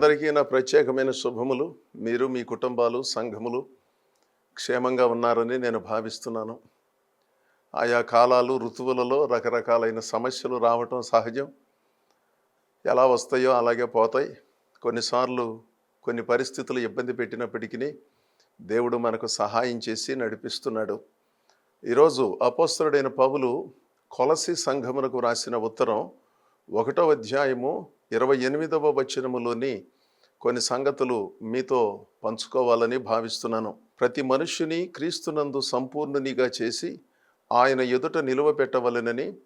అందరికీ నా ప్రత్యేకమైన శుభములు. మీరు మీ కుటుంబాలు సంఘములు క్షేమంగా ఉన్నారని నేను భావిస్తున్నాను. ఆయా కాలాలు ఋతువులలో రకరకాలైన సమస్యలు రావటం సహజం. ఎలా వస్తాయో అలాగే పోతాయి. కొన్నిసార్లు కొన్ని పరిస్థితులు ఇబ్బంది పెట్టినప్పటికీ దేవుడు మనకు సహాయం చేసి నడిపిస్తున్నాడు. ఈరోజు అపోస్తరుడైన పౌలు కొలసి సంఘమునకు రాసిన ఉత్తరం ఒకటో అధ్యాయము ఇరవై ఎనిమిదవ వచనములోని కొన్ని సంగతులు మీతో పంచుకోవాలని భావిస్తున్నాను. ప్రతి మనుష్యుని క్రీస్తునందు సంపూర్ణునిగా చేసి ఆయన ఎదుట నిలువ పెట్టవలెనని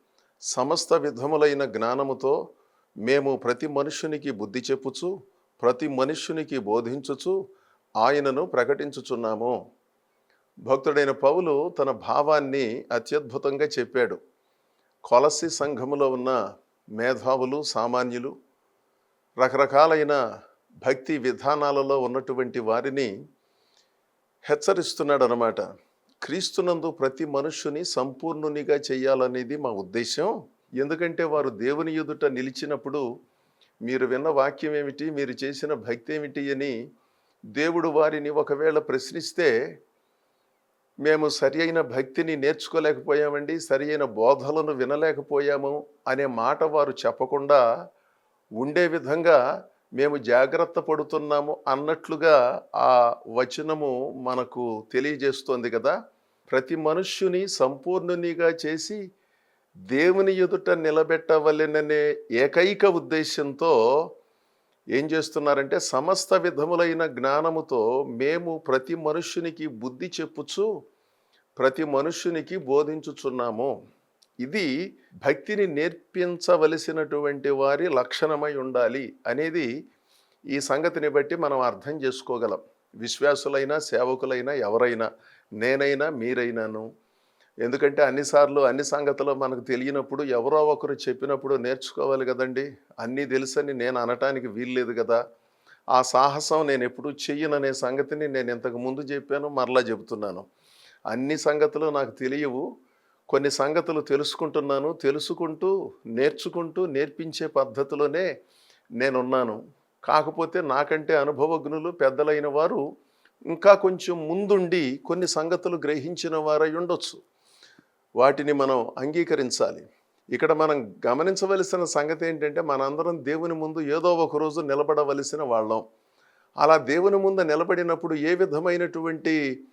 సమస్త విధములైన జ్ఞానముతో మేము ప్రతి మనుష్యునికి బుద్ధి చెప్పుచు ప్రతి మనుష్యునికి బోధించుచు ఆయనను ప్రకటించుచున్నాము. భక్తుడైన పౌలు తన భావాన్ని అత్యద్భుతంగా చెప్పాడు. కొలసి సంఘములో ఉన్న మేధావులు సామాన్యులు రకరకాలైన భక్తి విధానాలలో ఉన్నటువంటి వారిని హెచ్చరిస్తున్నాడు అనమాట క్రీస్తునందు ప్రతి మనుష్యుని సంపూర్ణునిగా చేయాలనేది మా ఉద్దేశం ఎందుకంటే వారు దేవుని ఎదుట నిలిచినప్పుడు మీరు విన్న వాక్యం ఏమిటి మీరు చేసిన భక్తి ఏమిటి అని దేవుడు వారిని ఒకవేళ ప్రశ్నిస్తే మేము సరి అయిన భక్తిని నేర్చుకోలేకపోయామండి సరి అయిన బోధలను వినలేకపోయాము అనే మాట వారు చెప్పకుండా ఉండే విధంగా మేము జాగ్రత్త పడుతున్నాము అన్నట్లుగా ఆ వచనము మనకు తెలియజేస్తోంది కదా. ప్రతి మనుష్యుని సంపూర్ణునిగా చేసి దేవుని ఎదుట నిలబెట్టవలెననే ఏకైక ఉద్దేశంతో ఏం చేస్తున్నారంటే సమస్త విధములైన జ్ఞానముతో మేము ప్రతి మనుష్యునికి బుద్ధి చెప్పుచు ప్రతి మనుష్యునికి బోధించుచున్నాము. ఇది భక్తిని నేర్పించవలసినటువంటి వారి లక్షణమై ఉండాలి అనేది ఈ సంగతిని బట్టి మనం అర్థం చేసుకోగలం. విశ్వాసులైనా సేవకులైనా ఎవరైనా నేనైనా మీరైనాను. ఎందుకంటే అన్నిసార్లు అన్ని సంగతులు మనకు తెలియనప్పుడు ఎవరో ఒకరు చెప్పినప్పుడు నేర్చుకోవాలి కదండి. అన్నీ తెలుసని నేను అనటానికి వీల్లేదు కదా. ఆ సాహసం నేను ఎప్పుడు చెయ్యననే సంగతిని నేను ఇంతకు ముందు చెప్పాను మరలా చెబుతున్నాను. అన్ని సంగతులు నాకు తెలియవు. కొన్ని సంగతులు తెలుసుకుంటున్నాను తెలుసుకుంటూ నేర్చుకుంటూ నేర్పించే పద్ధతిలోనే నేనున్నాను. కాకపోతే నాకంటే అనుభవజ్ఞులు పెద్దలైన వారు ఇంకా కొంచెం ముందుండి కొన్ని సంగతులు గ్రహించిన వారై ఉండొచ్చు. వాటిని మనం అంగీకరించాలి. ఇక్కడ మనం గమనించవలసిన సంగతి ఏంటంటే మనందరం దేవుని ముందు ఏదో ఒక రోజు నిలబడవలసిన వాళ్ళం. అలా దేవుని ముందు నిలబడినప్పుడు ఏ విధమైనటువంటి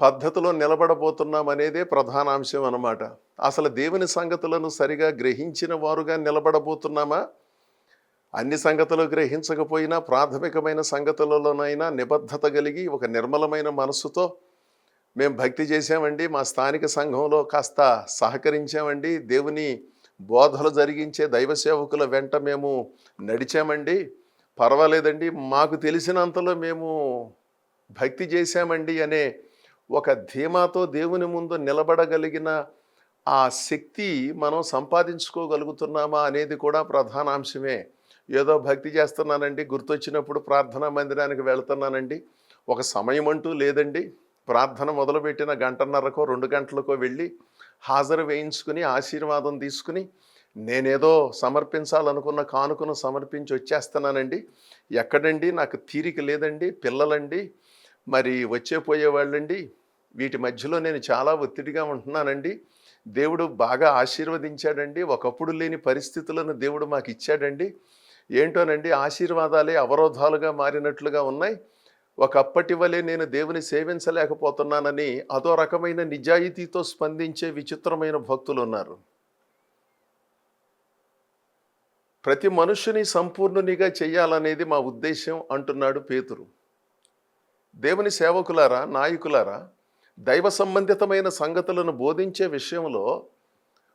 పద్ధతిలో నిలబడబోతున్నాం అనేదే ప్రధాన అంశం అన్నమాట. అసలు దేవుని సంగతులను సరిగా గ్రహించిన వారుగా నిలబడబోతున్నామా? అన్ని సంగతులు గ్రహించకపోయినా ప్రాథమికమైన సంగతులలోనైనా నిబద్ధత కలిగి ఒక నిర్మలమైన మనస్సుతో మేము భక్తి చేసామండి మా స్థానిక సంఘంలో కాస్త సహకరించామండి. దేవుని బోధలు జరిగించే దైవ సేవకుల వెంట మేము నడిచామండి. పర్వాలేదండి. మాకు తెలిసినంతలో మేము భక్తి చేశామండి అనే ఒక ధీమాతో దేవుని ముందు నిలబడగలిగిన ఆ శక్తి మనం సంపాదించుకోగలుగుతున్నామా అనేది కూడా ప్రధాన అంశమే. ఏదో భక్తి చేస్తున్నానండి గుర్తొచ్చినప్పుడు ప్రార్థనా మందిరానికి వెళ్తున్నానండి. ఒక సమయం అంటూ లేదండి. ప్రార్థన మొదలుపెట్టిన గంటన్నరకో రెండు గంటలకో వెళ్ళి హాజరు వేయించుకుని ఆశీర్వాదం తీసుకుని నేనేదో సమర్పించాలనుకున్న కానుకను సమర్పించి వచ్చేస్తున్నానండి ఎక్కడండి? నాకు తీరిక లేదండి. పిల్లలండి. మరి వచ్చే పోయేవాళ్ళండి. వీటి మధ్యలో నేను చాలా ఒత్తిడిగా ఉంటున్నానండి. దేవుడు బాగా ఆశీర్వదించాడండి. ఒకప్పుడు లేని పరిస్థితులను దేవుడు మాకు ఇచ్చాడండి ఏంటోనండి ఆశీర్వాదాలే అవరోధాలుగా మారినట్లుగా ఉన్నాయి. ఒకప్పటి వలె నేను దేవుని సేవించలేకపోతున్నానని అదో రకమైన నిజాయితీతో స్పందించే విచిత్రమైన భక్తులు ఉన్నారు ప్రతి మనుషుని సంపూర్ణునిగా చేయాలనేది మా ఉద్దేశం అంటున్నాడు పేతురు. దేవుని సేవకులారా నాయకులారా దైవ సంబంధితమైన సంగతులను బోధించే విషయంలో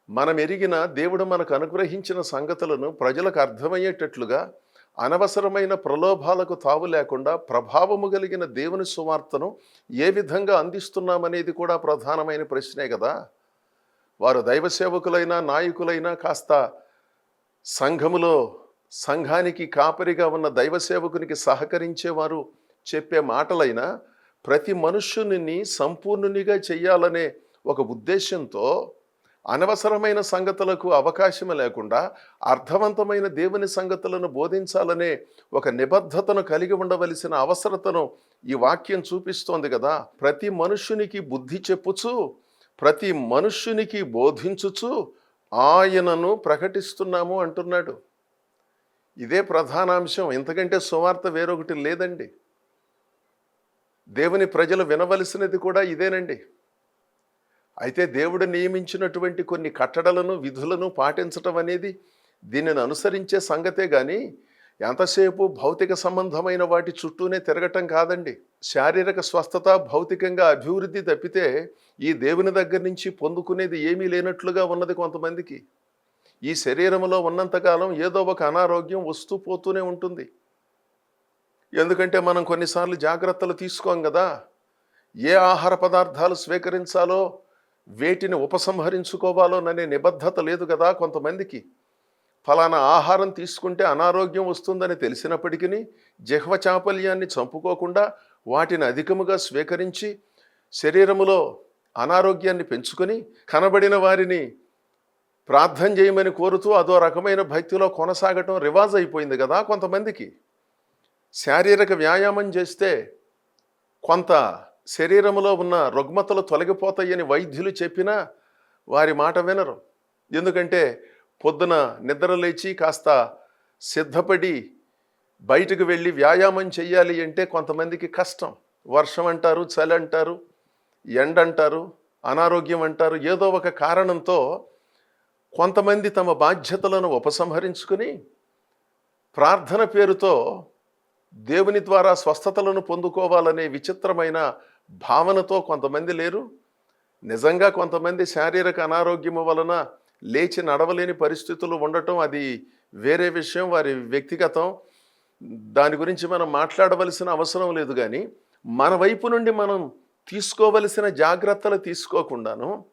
మనం ఎరిగిన దేవుడు మనకు అనుగ్రహించిన సంగతులను ప్రజలకు అర్థమయ్యేటట్లుగా అనవసరమైన ప్రలోభాలకు తావు లేకుండా ప్రభావము కలిగిన దేవుని సువార్తను ఏ విధంగా అందిస్తున్నామనేది కూడా ప్రధానమైన ప్రశ్నే కదా. వారు దైవ సేవకులైనా నాయకులైనా కాస్త సంఘములో సంఘానికి కాపరిగా ఉన్న దైవ సేవకునికి సహకరించేవారు చెప్పే మాటలైనా ప్రతి మనుష్యుని సంపూర్ణునిగా చెయ్యాలనే ఒక ఉద్దేశంతో అనవసరమైన సంగతులకు అవకాశం లేకుండా అర్థవంతమైన దేవుని సంగతులను బోధించాలనే ఒక నిబద్ధతను కలిగి ఉండవలసిన అవసరతను ఈ వాక్యం చూపిస్తోంది కదా. ప్రతి మనుష్యునికి బుద్ధి చెప్పుచు ప్రతి మనుష్యునికి బోధించుచు ఆయనను ప్రకటిస్తున్నాము అంటున్నాడు. ఇదే ప్రధానాంశం. ఇంతకంటే సువార్త వేరొకటి లేదండి. దేవుని ప్రజలు వినవలసినది కూడా ఇదేనండి. అయితే దేవుడు నియమించినటువంటి కొన్ని కట్టడలను విధులను పాటించటం అనేది దీనిని అనుసరించే సంగతే కానీ ఎంతసేపు భౌతిక సంబంధమైన వాటి చుట్టూనే తిరగటం కాదండి. శారీరక స్వస్థత భౌతికంగా అభివృద్ధి తప్పితే ఈ దేవుని దగ్గర నుంచి పొందుకునేది ఏమీ లేనట్లుగా ఉన్నది కొంతమందికి. ఈ శరీరంలో ఉన్నంతకాలం ఏదో ఒక అనారోగ్యం వస్తూ పోతూనే ఉంటుంది. ఎందుకంటే మనం కొన్నిసార్లు జాగ్రత్తలు తీసుకోం కదా. ఏ ఆహార పదార్థాలు స్వీకరించాలో వేటిని ఉపసంహరించుకోవాలోననే నిబద్ధత లేదు కదా కొంతమందికి. ఫలానా ఆహారం తీసుకుంటే అనారోగ్యం వస్తుందని తెలిసినప్పటికీ జిహ్వ చాపల్యాన్ని చంపుకోకుండా వాటిని అధికముగా స్వీకరించి శరీరములో అనారోగ్యాన్ని పెంచుకొని కనబడిన వారిని ప్రార్థన చేయమని కోరుతూ అదో రకమైన భక్తిలో కొనసాగటం రివాజ్ అయిపోయింది కదా కొంతమందికి. శారీరక వ్యాయామం చేస్తే కొంత శరీరంలో ఉన్న రుగ్మతలు తొలగిపోతాయని వైద్యులు చెప్పినా వారి మాట వినరు. ఎందుకంటే పొద్దున నిద్ర లేచి కాస్త సిద్ధపడి బయటకు వెళ్ళి వ్యాయామం చెయ్యాలి అంటే కొంతమందికి కష్టం. వర్షం అంటారు చలి అంటారు ఎండ అంటారు అనారోగ్యం అంటారు ఏదో ఒక కారణంతో కొంతమంది తమ బాధ్యతలను ఉపసంహరించుకుని ప్రార్థన పేరుతో దేవుని ద్వారా స్వస్థతలను పొందుకోవాలనే విచిత్రమైన భావనతో కొంతమంది లేరు. నిజంగా కొంతమంది శారీరక అనారోగ్యము వలన లేచి నడవలేని పరిస్థితులు ఉండటం అది వేరే విషయం వారి వ్యక్తిగతం. దాని గురించి మనం మాట్లాడవలసిన అవసరం లేదు కానీ మన వైపు నుండి మనం తీసుకోవలసిన జాగ్రత్తలు తీసుకోకుండాను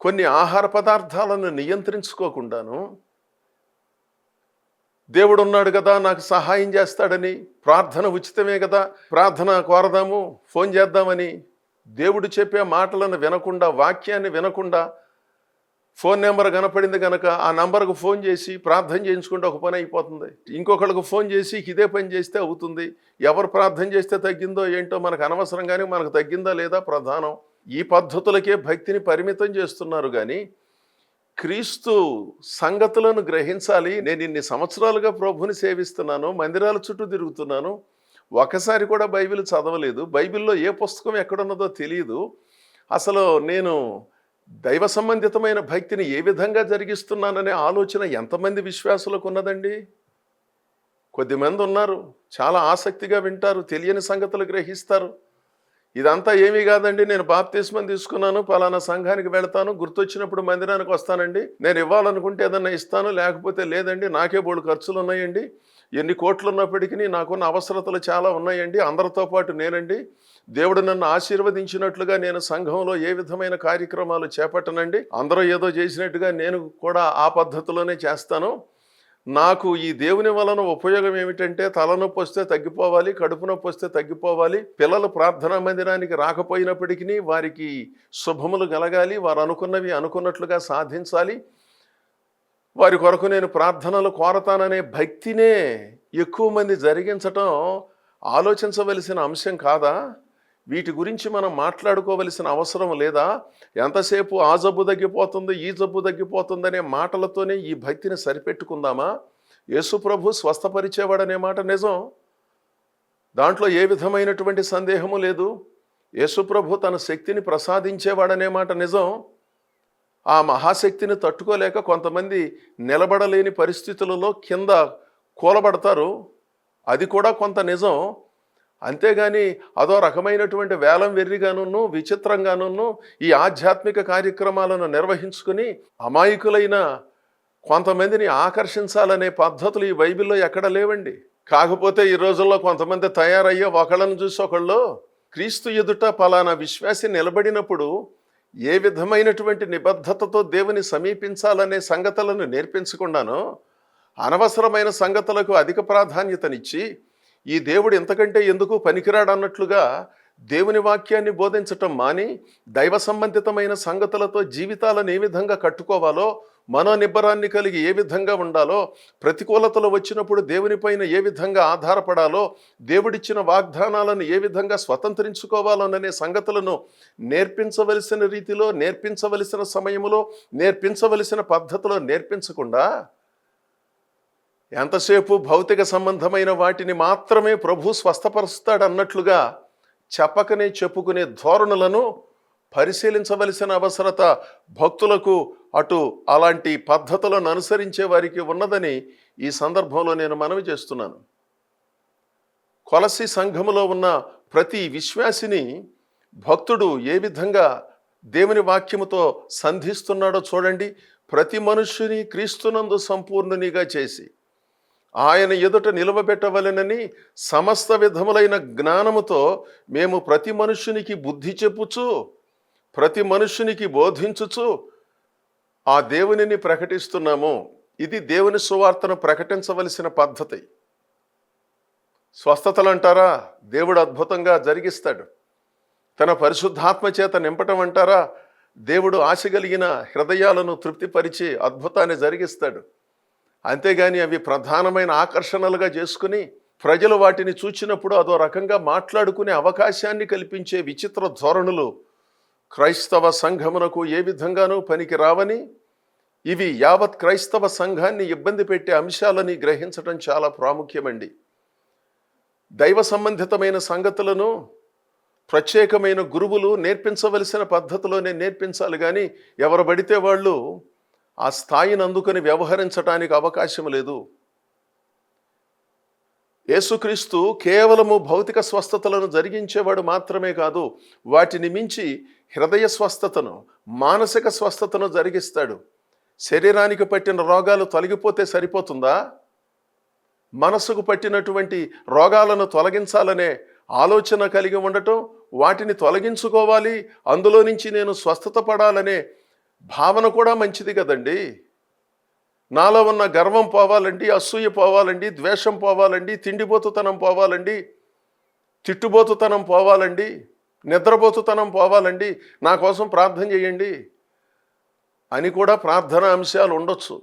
కొన్ని ఆహార పదార్థాలను నియంత్రించుకోకుండాను దేవుడు ఉన్నాడు కదా నాకు సహాయం చేస్తాడని. ప్రార్థన ఉచితమే కదా ప్రార్థన కోరదాము ఫోన్ చేద్దామని. దేవుడు చెప్పే మాటలను వినకుండా వాక్యాన్ని వినకుండా ఫోన్ నెంబర్ కనపడింది కనుక ఆ నంబర్కు ఫోన్ చేసి ప్రార్థన చేయించుకుంటే ఒక పని అయిపోతుంది. ఇంకొకళ్ళకు ఫోన్ చేసి ఇదే పని చేస్తే అవుతుంది. ఎవరు ప్రార్థన చేస్తే తగ్గిందో ఏంటో మనకు అనవసరం కానీ మనకు తగ్గిందా లేదా ప్రధానం. ఈ పద్ధతులకే భక్తిని పరిమితం చేస్తున్నారు కానీ క్రీస్తు సంగతులను గ్రహించాలి. నేను ఇన్ని సంవత్సరాలుగా ప్రభుని సేవిస్తున్నాను. మందిరాల చుట్టూ తిరుగుతున్నాను. ఒకసారి కూడా బైబిల్ చదవలేదు. బైబిల్లో ఏ పుస్తకం ఎక్కడున్నదో తెలియదు అసలు నేను దైవ సంబంధితమైన భక్తిని ఏ విధంగా జరిగిస్తున్నాననే ఆలోచన ఎంతమంది విశ్వాసులకు ఉన్నదండి? కొద్దిమంది ఉన్నారు. చాలా ఆసక్తిగా వింటారు. తెలియని సంగతులు గ్రహిస్తారు. ఇదంతా ఏమీ కాదండి. నేను బాప్తిస్మం తీసుకున్నాను పలానా సంఘానికి వెళ్తాను గుర్తొచ్చినప్పుడు మందిరానికి వస్తానండి. నేను ఇవ్వాలనుకుంటే ఏదన్నా ఇస్తాను లేకపోతే లేదండి నాకే బోడు ఖర్చులు ఉన్నాయండి. ఎన్ని కోట్లు ఉన్నప్పటికీ నాకున్న అవసరతలు చాలా ఉన్నాయండి. అందరితో పాటు నేనండి. దేవుడు నన్ను ఆశీర్వదించినట్లుగా నేను సంఘంలో ఏ విధమైన కార్యక్రమాలు చేపట్టనండి. అందరూ ఏదో చేసినట్టుగా నేను కూడా ఆ పద్ధతిలోనే చేస్తాను. నాకు ఈ దేవుని వలన ఉపయోగం ఏమిటంటే తలనొప్పి వస్తే తగ్గిపోవాలి కడుపు నొప్పి వస్తే తగ్గిపోవాలి పిల్లలు ప్రార్థనా మందిరానికి రాకపోయినప్పటికీ వారికి శుభములు కలగాలి వారు అనుకున్నవి అనుకున్నట్లుగా సాధించాలి. వారి కొరకు నేను ప్రార్థనలు కోరతాననే భక్తినే ఎక్కువ మంది జరిగించటం ఆలోచించవలసిన అంశం కాదా? వీటి గురించి మనం మాట్లాడుకోవలసిన అవసరం లేదా? ఎంతసేపు ఆ జబ్బు తగ్గిపోతుంది ఈ జబ్బు తగ్గిపోతుందనే మాటలతోనే ఈ భక్తిని సరిపెట్టుకుందామా? యేసుప్రభు స్వస్థపరిచేవాడనే మాట నిజం. దాంట్లో ఏ విధమైనటువంటి సందేహము లేదు. యేసుప్రభు తన శక్తిని ప్రసాదించేవాడనే మాట నిజం. ఆ మహాశక్తిని తట్టుకోలేక కొంతమంది నిలబడలేని పరిస్థితులలో కింద కూలబడతారు. అది కూడా కొంత నిజం. అంతేగాని అదో రకమైనటువంటి వేలం వెర్రిగానున్నూ విచిత్రంగాను ఈ ఆధ్యాత్మిక కార్యక్రమాలను నిర్వహించుకుని అమాయకులైన కొంతమందిని ఆకర్షించాలనే పద్ధతులు ఈ బైబిల్లో ఎక్కడ లేవండి. కాకపోతే ఈ రోజుల్లో కొంతమంది తయారయ్యే ఒకళ్ళని చూసి ఒకళ్ళు క్రీస్తు ఎదుట పలానా విశ్వాసి నిలబడినప్పుడు ఏ విధమైనటువంటి నిబద్ధతతో దేవుని సమీపించాలనే సంగతులను నేర్పించకుండానో అనవసరమైన సంగతులకు అధిక ప్రాధాన్యతనిచ్చి ఈ దేవుడు ఇంతకంటే ఎందుకు పనికిరాడు అన్నట్లుగా దేవుని వాక్యాన్ని బోధించటం మాని దైవ సంబంధితమైన సంగతులతో జీవితాలను ఏ విధంగా కట్టుకోవాలో మనోనిబ్బరాన్ని కలిగి ఏ విధంగా ఉండాలో ప్రతికూలతలు వచ్చినప్పుడు దేవునిపైన ఏ విధంగా ఆధారపడాలో దేవుడిచ్చిన వాగ్దానాలను ఏ విధంగా స్వతంత్రించుకోవాలోననే సంగతులను నేర్పించవలసిన రీతిలో నేర్పించవలసిన సమయంలో నేర్పించవలసిన పద్ధతిలో నేర్పించకుండా ఎంతసేపు భౌతిక సంబంధమైన వాటిని మాత్రమే ప్రభు స్వస్థపరుస్తాడు అన్నట్లుగా చెప్పకనే చెప్పుకునే ధోరణులను పరిశీలించవలసిన అవసరత భక్తులకు అటు అలాంటి పద్ధతులను అనుసరించే వారికి ఉన్నదని ఈ సందర్భంలో నేను మనవి చేస్తున్నాను. కొలసి సంఘములో ఉన్న ప్రతి విశ్వాసిని భక్తుడు ఏ విధంగా దేవుని వాక్యముతో సంధిస్తున్నాడో చూడండి. ప్రతి మనుష్యుని క్రీస్తునందు సంపూర్ణునిగా చేసి ఆయన ఎదుట నిలవబెట్టవలెనని సమస్త విధములైన జ్ఞానముతో మేము ప్రతి మనుషునికి బుద్ధి చెప్పుచు ప్రతి మనుషునికి బోధించుచు ఆ దేవునిని ప్రకటిస్తున్నాము. ఇది దేవుని సువార్తను ప్రకటించవలసిన పద్ధతి. స్వస్థతలు అంటారా దేవుడు అద్భుతంగా జరిగిస్తాడు. తన పరిశుద్ధాత్మ చేత నింపటం అంటారా దేవుడు ఆశ కలిగిన హృదయాలను తృప్తిపరిచి అద్భుతాన్ని జరిగిస్తాడు. అంతేగాని అవి ప్రధానమైన ఆకర్షణలుగా చేసుకుని ప్రజలు వాటిని చూచినప్పుడు అదో రకంగా మాట్లాడుకునే అవకాశాన్ని కల్పించే విచిత్ర ధోరణులు క్రైస్తవ సంఘమునకు ఏ విధంగానూ పనికి రావని ఇవి యావత్ క్రైస్తవ సంఘాన్ని ఇబ్బంది పెట్టే అంశాలని గ్రహించడం చాలా ప్రాముఖ్యమండి. దైవ సంబంధితమైన సంగతులను ప్రత్యేకమైన గురువులు నేర్పించవలసిన పద్ధతిలోనే నేర్పించాలి కానీ ఎవరు పడితే వాళ్ళు ఆ స్థాయిని అందుకొని వ్యవహరించటానికి అవకాశం లేదు. యేసుక్రీస్తు కేవలము భౌతిక స్వస్థతలను జరిగించేవాడు మాత్రమే కాదు వాటిని మించి హృదయ స్వస్థతను మానసిక స్వస్థతను జరిగిస్తాడు. శరీరానికి పట్టిన రోగాలు తొలగిపోతే సరిపోతుందా? మనసుకు పట్టినటువంటి రోగాలను తొలగించాలనే ఆలోచన కలిగి ఉండటం వాటిని తొలగించుకోవాలి అందులో నుంచి నేను స్వస్థత పడాలనే భావన కూడా మంచిది కదండి. నాలో ఉన్న గర్వం పోవాలండి అసూయ పోవాలండి ద్వేషం పోవాలండి తిండిపోతుతనం పోవాలండి తిట్టుబోతుతనం పోవాలండి నిద్రపోతుతనం పోవాలండి నా కోసం ప్రార్థన చేయండి అని కూడా ప్రార్థన అంశాలు ఉండొచ్చు.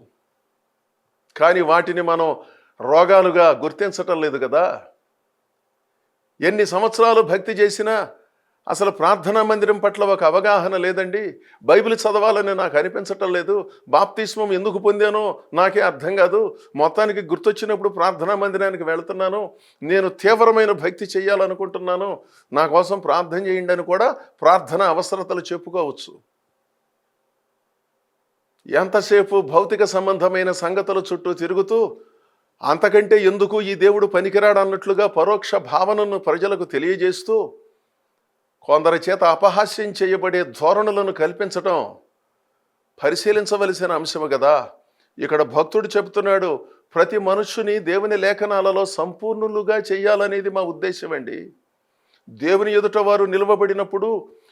కానీ వాటిని మనం రోగాలుగా గుర్తించటం లేదు కదా. ఎన్ని సంవత్సరాలు భక్తి చేసినా అసలు ప్రార్థనా మందిరం పట్ల ఒక అవగాహన లేదండి. బైబిల్ చదవాలని నాకు అనిపించటం లేదు. బాప్తిస్మం ఎందుకు పొందానో నాకే అర్థం కాదు. మొత్తానికి గుర్తొచ్చినప్పుడు ప్రార్థనా మందిరానికి వెళ్తున్నాను. నేను తీవ్రమైన భక్తి చేయాలనుకుంటున్నాను. నా కోసం ప్రార్థన చేయండి అని కూడా ప్రార్థన అవసరతలు చెప్పుకోవచ్చు. ఎంతసేపు భౌతిక సంబంధమైన సంగతుల చుట్టూ తిరుగుతూ అంతకంటే ఎందుకు ఈ దేవుడు పనికిరాడు అన్నట్లుగా పరోక్ష భావనను ప్రజలకు తెలియజేస్తూ కొందరి చేత అపహాస్యం చేయబడే ధోరణులను కల్పించటం పరిశీలించవలసిన అంశము కదా ఇక్కడ భక్తుడు చెబుతున్నాడు ప్రతి మనుష్యుని దేవుని లేఖనాలలో సంపూర్ణులుగా చేయాలనేది మా ఉద్దేశం అండి. దేవుని ఎదుట వారు నిలవబడినప్పుడు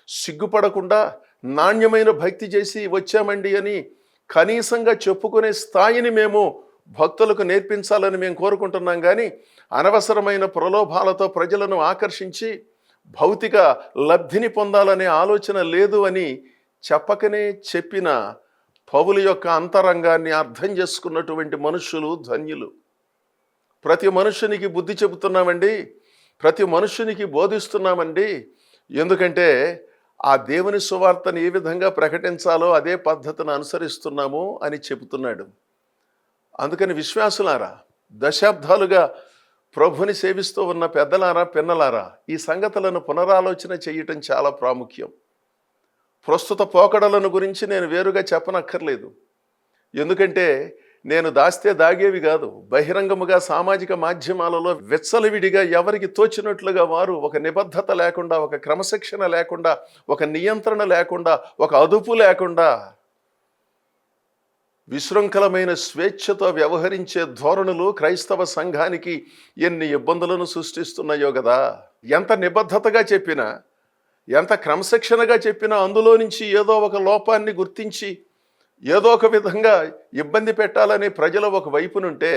సిగ్గుపడకుండా నాణ్యమైన భక్తి చేసి వచ్చామండి అని కనీసంగా చెప్పుకునే స్థాయిని మేము భక్తులకు నేర్పించాలని మేము కోరుకుంటున్నాం కానీ అనవసరమైన ప్రలోభాలతో ప్రజలను ఆకర్షించి భౌతిక లబ్ధిని పొందాలనే ఆలోచన లేదు అని చెప్పకనే చెప్పిన పౌలు యొక్క అంతరంగాన్ని అర్థం చేసుకున్నటువంటి మనుషులు ధన్యులు. ప్రతి మనుషునికి బుద్ధి చెబుతున్నామండి ప్రతి మనుషునికి బోధిస్తున్నామండి. ఎందుకంటే ఆ దేవుని సువార్తను ఏ విధంగా ప్రకటించాలో అదే పద్ధతిని అనుసరిస్తున్నాము అని చెబుతున్నాడు. అందుకని విశ్వాసులారా దశాబ్దాలుగా ప్రభుని సేవిస్తూ ఉన్న పెద్దలారా పిన్నలారా ఈ సంగతులను పునరాలోచన చేయటం చాలా ప్రాముఖ్యం. ప్రస్తుత పోకడలను గురించి నేను వేరుగా చెప్పనక్కర్లేదు. ఎందుకంటే నేను దాస్తే దాగేవి కాదు బహిరంగముగా సామాజిక మాధ్యమాలలో వెచ్చలవిడిగా ఎవరికి తోచినట్లుగా వారు ఒక నిబద్ధత లేకుండా ఒక క్రమశిక్షణ లేకుండా ఒక నియంత్రణ లేకుండా ఒక అదుపు లేకుండా విశృంఖలమైన స్వేచ్ఛతో వ్యవహరించే ధోరణులు క్రైస్తవ సంఘానికి ఎన్ని ఇబ్బందులను సృష్టిస్తున్నాయో కదా ఎంత నిబద్ధతగా చెప్పినా ఎంత క్రమశిక్షణగా చెప్పినా అందులో నుంచి ఏదో ఒక లోపాన్ని గుర్తించి ఏదో ఒక విధంగా ఇబ్బంది పెట్టాలని ప్రజలు ఒక వైపునుంటే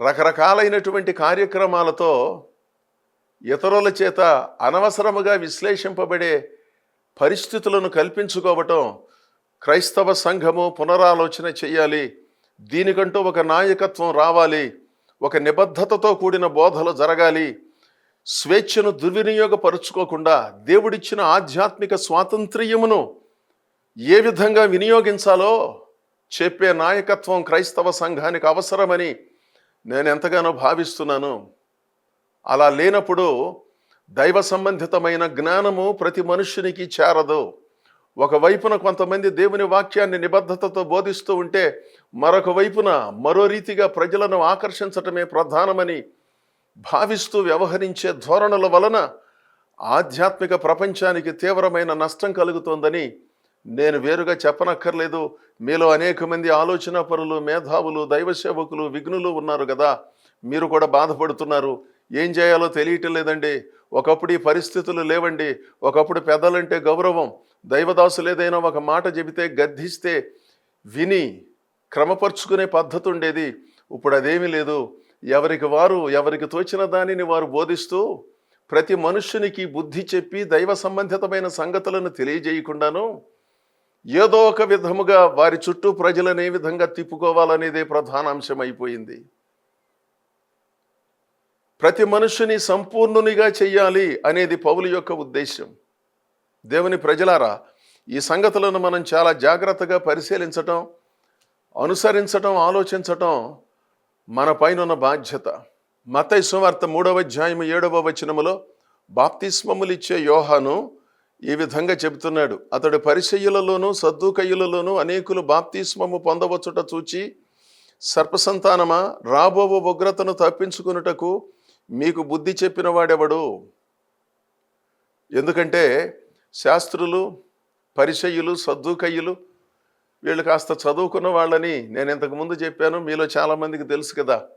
రకరకాలైనటువంటి కార్యక్రమాలతో ఇతరుల చేత అనవసరముగా విశ్లేషింపబడే పరిస్థితులను కల్పించుకోవటం క్రైస్తవ సంఘము పునరాలోచన చేయాలి. దీనికంటూ ఒక నాయకత్వం రావాలి. ఒక నిబద్ధతతో కూడిన బోధలు జరగాలి. స్వేచ్ఛను దుర్వినియోగపరుచుకోకుండా దేవుడిచ్చిన ఆధ్యాత్మిక స్వాతంత్ర్యమును ఏ విధంగా వినియోగించాలో చెప్పే నాయకత్వం క్రైస్తవ సంఘానికి అవసరమని నేను ఎంతగానో భావిస్తున్నాను. అలా లేనప్పుడు దైవ సంబంధితమైన జ్ఞానము ప్రతి మనుష్యునికి చేరదు. ఒకవైపున కొంతమంది దేవుని వాక్యాన్ని నిబద్ధతతో బోధిస్తూ ఉంటే మరొక వైపున మరో రీతిగా ప్రజలను ఆకర్షించటమే ప్రధానమని భావిస్తూ వ్యవహరించే ధోరణుల వలన ఆధ్యాత్మిక ప్రపంచానికి తీవ్రమైన నష్టం కలుగుతోందని నేను వేరుగా చెప్పనక్కర్లేదు. మీలో అనేక మంది ఆలోచన పరులు మేధావులు దైవ సేవకులు విఘ్నులు ఉన్నారు కదా. మీరు కూడా బాధపడుతున్నారు. ఏం చేయాలో తెలియటం లేదండి. ఒకప్పుడు ఈ పరిస్థితులు లేవండి. ఒకప్పుడు పెద్దలంటే గౌరవం. దైవదాసులు ఏదైనా ఒక మాట చెబితే గద్దిస్తే విని క్రమపరుచుకునే పద్ధతి ఉండేది. ఇప్పుడు అదేమీ లేదు. ఎవరికి వారు ఎవరికి తోచిన దానిని వారు బోధిస్తూ ప్రతి మనుష్యునికి బుద్ధి చెప్పి దైవ సంబంధితమైన సంగతులను తెలియజేయకుండాను ఏదో ఒక విధముగా వారి చుట్టూ ప్రజలను ఏ విధంగా తిప్పుకోవాలనేదే ప్రధాన అంశం అయిపోయింది. ప్రతి మనుషుని సంపూర్ణునిగా చెయ్యాలి అనేది పౌలు యొక్క ఉద్దేశం దేవుని ప్రజలారా ఈ సంగతులను మనం చాలా జాగ్రత్తగా పరిశీలించటం అనుసరించటం ఆలోచించటం మన పైన బాధ్యత. మతై సువార్త మూడవ అధ్యాయం ఏడవ వచనములో బాప్తిస్మములిచ్చే యోహాను ఈ విధంగా చెబుతున్నాడు. అతడు పరిచయులలోనూ సద్దుకయ్యులలోనూ అనేకులు బాప్తిస్మము పొందవచ్చుట చూచి సర్పసంతానమా రాబోవ ఉగ్రతను తప్పించుకున్నటకు మీకు బుద్ధి చెప్పిన వాడెవడు? ఎందుకంటే శాస్త్రులు పరిచయులు సద్దుకయ్యులు వీళ్ళు కాస్త చదువుకున్న వాళ్ళని నేను ఇంతకుముందు చెప్పాను మీలో చాలామందికి తెలుసు కదా.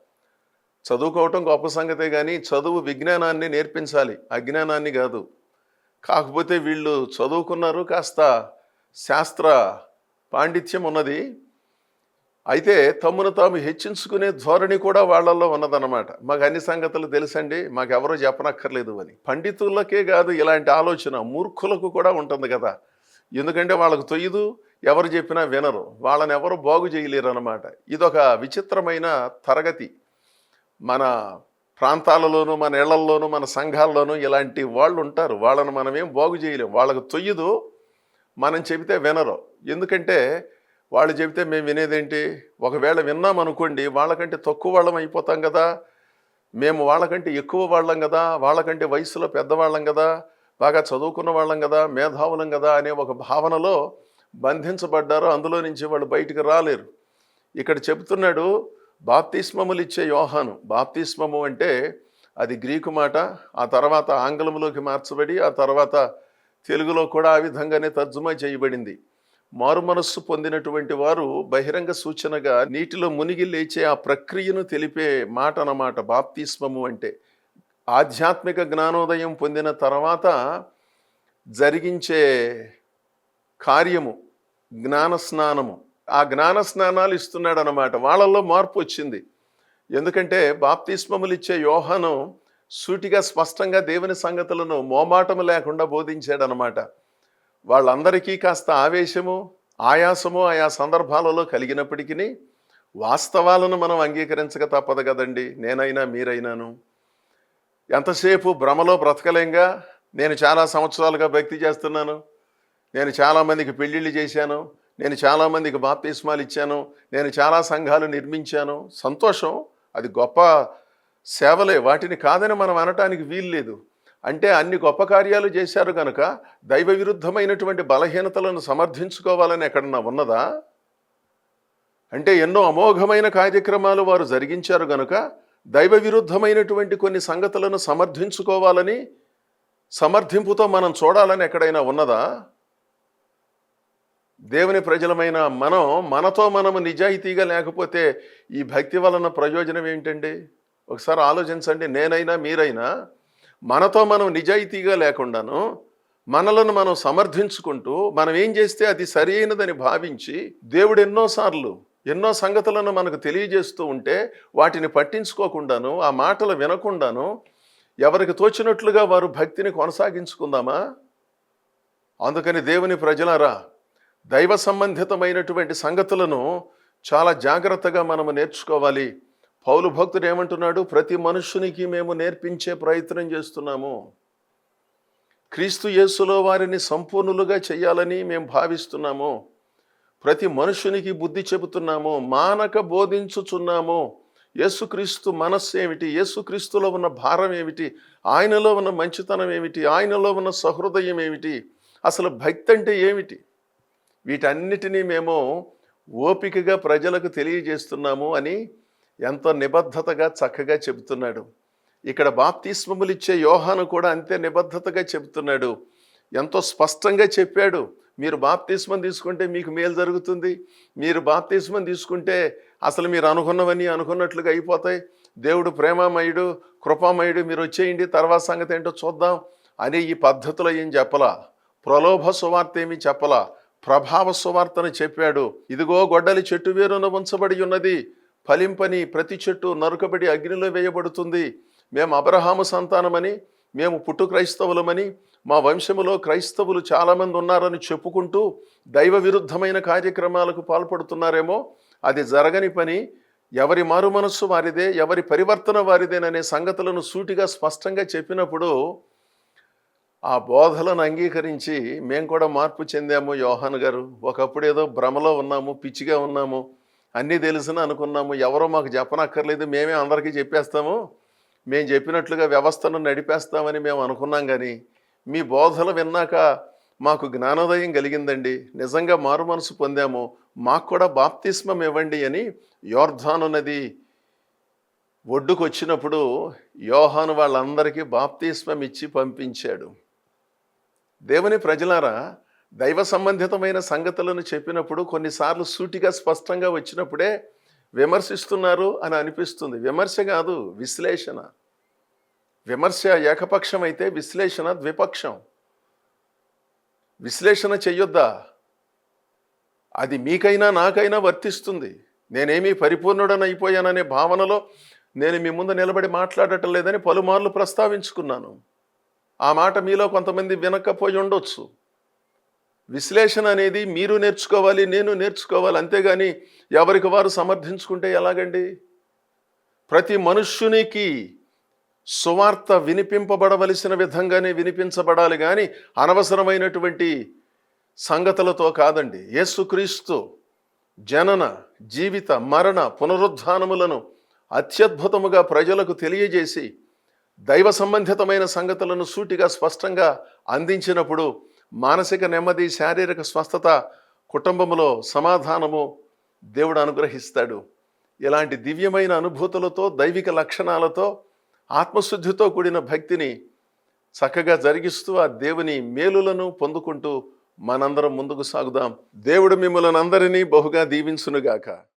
చదువుకోవటం గొప్ప సంగతే కానీ చదువు విజ్ఞానాన్ని నేర్పించాలి. అజ్ఞానాన్ని కాదు. కాకపోతే వీళ్ళు చదువుకున్నారు కాస్త శాస్త్ర పాండిత్యం ఉన్నది. అయితే తమ్మును తాము హెచ్చించుకునే ధోరణి కూడా వాళ్ళల్లో ఉన్నదన్నమాట. మాకు అన్ని సంగతులు తెలుసండి మాకు ఎవరో చెప్పనక్కర్లేదు అని. పండితులకే కాదు ఇలాంటి ఆలోచన మూర్ఖులకు కూడా ఉంటుంది కదా. ఎందుకంటే వాళ్ళకు తొయ్యదు ఎవరు చెప్పినా వినరు. వాళ్ళని ఎవరు బాగు చేయలేరు అనమాట ఇదొక విచిత్రమైన తరగతి. మన ప్రాంతాలలోనూ మన ఇళ్ళల్లోనూ మన సంఘాల్లోనూ ఇలాంటి వాళ్ళు ఉంటారు. వాళ్ళని మనమేం బాగు చేయలేము వాళ్ళకు తొయ్యదు మనం చెబితే వినరు. ఎందుకంటే వాళ్ళు చెబితే మేము వినేదేంటి? ఒకవేళ విన్నాం అనుకోండి వాళ్ళకంటే తక్కువ వాళ్ళం అయిపోతాం కదా. మేము వాళ్ళకంటే ఎక్కువ వాళ్ళం కదా వాళ్ళకంటే వయసులో పెద్దవాళ్ళం కదా బాగా చదువుకున్న వాళ్ళం కదా మేధావులం కదా అనే ఒక భావనలో బంధించబడ్డారు అందులో నుంచి వాళ్ళు బయటికి రాలేరు. ఇక్కడ చెబుతున్నాడు బాప్తిస్మములు ఇచ్చే యోహాను. బాప్తిస్మము అంటే అది గ్రీకు మాట ఆ తర్వాత ఆంగ్లంలోకి మార్చబడి ఆ తర్వాత తెలుగులో కూడా ఆ విధంగానే తర్జుమా చేయబడింది. మారు మనస్సు పొందినటువంటి వారు బహిరంగ సూచనగా నీటిలో మునిగి లేచే ఆ ప్రక్రియను తెలిపే మాట అన్నమాట బాప్తిస్మము అంటే. ఆధ్యాత్మిక జ్ఞానోదయం పొందిన తర్వాత జరిగించే కార్యము జ్ఞాన స్నానము. ఆ జ్ఞాన స్నానాలు ఇస్తున్నాడు అనమాట వాళ్ళల్లో మార్పు వచ్చింది. ఎందుకంటే బాప్తిస్మములు ఇచ్చే యోహనం సూటిగా స్పష్టంగా దేవుని సంగతులను మోమాటము లేకుండా బోధించాడనమాట వాళ్ళందరికీ కాస్త ఆవేశము ఆయాసము ఆయా సందర్భాలలో కలిగినప్పటికీ వాస్తవాలను మనం అంగీకరించక తప్పదు కదండి. నేనైనా మీరైనాను. ఎంతసేపు భ్రమలో బ్రతకలేంగా? నేను చాలా సంవత్సరాలుగా భక్తి చేస్తున్నాను. నేను చాలామందికి పెళ్ళిళ్ళు చేశాను. నేను చాలామందికి బాప్తిస్మాలు ఇచ్చాను. నేను చాలా సంఘాలు నిర్మించాను. సంతోషం. అది గొప్ప సేవలే. వాటిని కాదని మనం అనటానికి వీల్లేదు. అంటే అన్ని గొప్ప కార్యాలు చేశారు కనుక దైవ విరుద్ధమైనటువంటి బలహీనతలను సమర్థించుకోవాలని ఎక్కడన్నా ఉన్నదా? అంటే ఎన్నో అమోఘమైన కార్యక్రమాలు వారు జరిగించారు కనుక దైవ విరుద్ధమైనటువంటి కొన్ని సంగతులను సమర్థించుకోవాలని సమర్థింపుతో మనం చూడాలని ఎక్కడైనా ఉన్నదా? దేవుని ప్రజలమైన మనం మనతో మనము నిజాయితీగా లేకపోతే ఈ భక్తి వలన ప్రయోజనం ఏంటండి? ఒకసారి ఆలోచించండి నేనైనా మీరైనా మనతో మనం నిజాయితీగా లేకుండాను మనలను మనం సమర్థించుకుంటూ మనం ఏం చేస్తే అది సరి అయినదని భావించి దేవుడు ఎన్నోసార్లు ఎన్నో సంగతులను మనకు తెలియజేస్తూ ఉంటే వాటిని పట్టించుకోకుండాను ఆ మాటలు వినకుండాను ఎవరికి తోచినట్లుగా వారు భక్తిని కొనసాగించుకుందామా? అందుకని దేవుని ప్రజలారా దైవ సంబంధితమైనటువంటి సంగతులను చాలా జాగ్రత్తగా మనము నేర్చుకోవాలి. పౌలు భక్తుడు ఏమంటున్నాడు? ప్రతి మనుషునికి మేము నేర్పించే ప్రయత్నం చేస్తున్నాము. క్రీస్తు యేసులో వారిని సంపూర్ణులుగా చేయాలని మేము భావిస్తున్నాము. ప్రతి మనుషునికి బుద్ధి చెబుతున్నాము మానక బోధించుచున్నాము. యేసుక్రీస్తు మనస్సు ఏమిటి? యేసుక్రీస్తులో ఉన్న భారం ఏమిటి? ఆయనలో ఉన్న మంచితనం ఏమిటి? ఆయనలో ఉన్న సహృదయం ఏమిటి? అసలు భక్తి అంటే ఏమిటి? వీటన్నిటినీ మేము ఓపికగా ప్రజలకు తెలియజేస్తున్నాము అని ఎంతో నిబద్ధతగా చక్కగా చెబుతున్నాడు. ఇక్కడ బాప్తిస్మములు ఇచ్చే యోహాను కూడా అంతే నిబద్ధతగా చెబుతున్నాడు. ఎంతో స్పష్టంగా చెప్పాడు. మీరు బాప్తిస్మం తీసుకుంటే మీకు మేలు జరుగుతుంది. మీరు బాప్తిస్మం తీసుకుంటే అసలు మీరు అనుకున్నవన్నీ అనుకున్నట్లుగా అయిపోతాయి. దేవుడు ప్రేమామయుడు కృపామయుడు మీరు వచ్చేయండి తర్వాత సంగతి ఏంటో చూద్దాం అని ఈ పద్ధతిలో ఏం చెప్పలా? ప్రలోభ సువార్త ఏమీ చెప్పలా? ప్రభావ సువార్తను చెప్పాడు. ఇదిగో గొడ్డలి చెట్టు వేరున ఉంచబడి ఉన్నది. ఫలింపని ప్రతి చెట్టు నరుకబడి అగ్నిలో వేయబడుతుంది. మేము అబ్రహాము సంతానమని మేము పుట్టు క్రైస్తవులమని మా వంశములో క్రైస్తవులు చాలామంది ఉన్నారని చెప్పుకుంటూ దైవ విరుద్ధమైన కార్యక్రమాలకు పాల్పడుతున్నారేమో అది జరగని పని ఎవరి మారు మనస్సు వారిదే ఎవరి పరివర్తన వారిదేననే సంగతులను సూటిగా స్పష్టంగా చెప్పినప్పుడు ఆ బోధలను అంగీకరించి మేము కూడా మార్పు చెందాము యోహాన్ గారు. ఒకప్పుడు ఏదో భ్రమలో ఉన్నాము పిచ్చిగా ఉన్నాము. అన్నీ తెలుసును అనుకున్నాము. ఎవరో మాకు చెప్పనక్కర్లేదు. మేమే అందరికీ చెప్పేస్తాము. మేము చెప్పినట్లుగా వ్యవస్థను నడిపేస్తామని మేము అనుకున్నాం కానీ మీ బోధలు విన్నాక మాకు జ్ఞానోదయం కలిగిందండి. నిజంగా మారు మనసు పొందాము. మాకు కూడా బాప్తిస్మం ఇవ్వండి అని యోర్ధాను నది ఒడ్డుకు వచ్చినప్పుడు యోహాను వాళ్ళందరికీ బాప్తిస్మం ఇచ్చి పంపించాడు. దేవుని ప్రజలారా దైవ సంబంధితమైన సంగతులను చెప్పినప్పుడు కొన్నిసార్లు సూటిగా స్పష్టంగా వచ్చినప్పుడే విమర్శిస్తున్నారు అని అనిపిస్తుంది. విమర్శ కాదు విశ్లేషణ. విమర్శ ఏకపక్షం అయితే విశ్లేషణ ద్విపక్షం. విశ్లేషణ చెయ్యొద్దా? అది మీకైనా నాకైనా వర్తిస్తుంది. నేనేమీ పరిపూర్ణుడనైపోయాననే భావనలో నేను మీ ముందు నిలబడి మాట్లాడటం లేదని పలుమార్లు ప్రస్తావించుకున్నాను. ఆ మాట మీలో కొంతమంది వినకపోయి ఉండొచ్చు. విశ్లేషణ అనేది మీరు నేర్చుకోవాలి నేను నేర్చుకోవాలి అంతేగాని ఎవరికి వారు సమర్థించుకుంటే ఎలాగండి? ప్రతి మనుష్యునికి సువార్త వినిపింపబడవలసిన విధంగానే వినిపించబడాలి కానీ అనవసరమైనటువంటి సంగతులతో కాదండి. యేసుక్రీస్తు జనన జీవిత మరణ పునరుద్ధానములను అత్యద్భుతముగా ప్రజలకు తెలియజేసి దైవ సంబంధితమైన సంగతులను సూటిగా స్పష్టంగా అందించినప్పుడు మానసిక నెమ్మది శారీరక స్వస్థత కుటుంబములో సమాధానము దేవుడు అనుగ్రహిస్తాడు. ఇలాంటి దివ్యమైన అనుభూతులతో దైవిక లక్షణాలతో ఆత్మశుద్ధితో కూడిన భక్తిని చక్కగా జరిగిస్తూ ఆ దేవుని మేలులను పొందుకుంటూ మనందరం ముందుకు సాగుదాం. దేవుడు మిమ్మల్ని అందరినీ బహుగా దీవించునుగాక.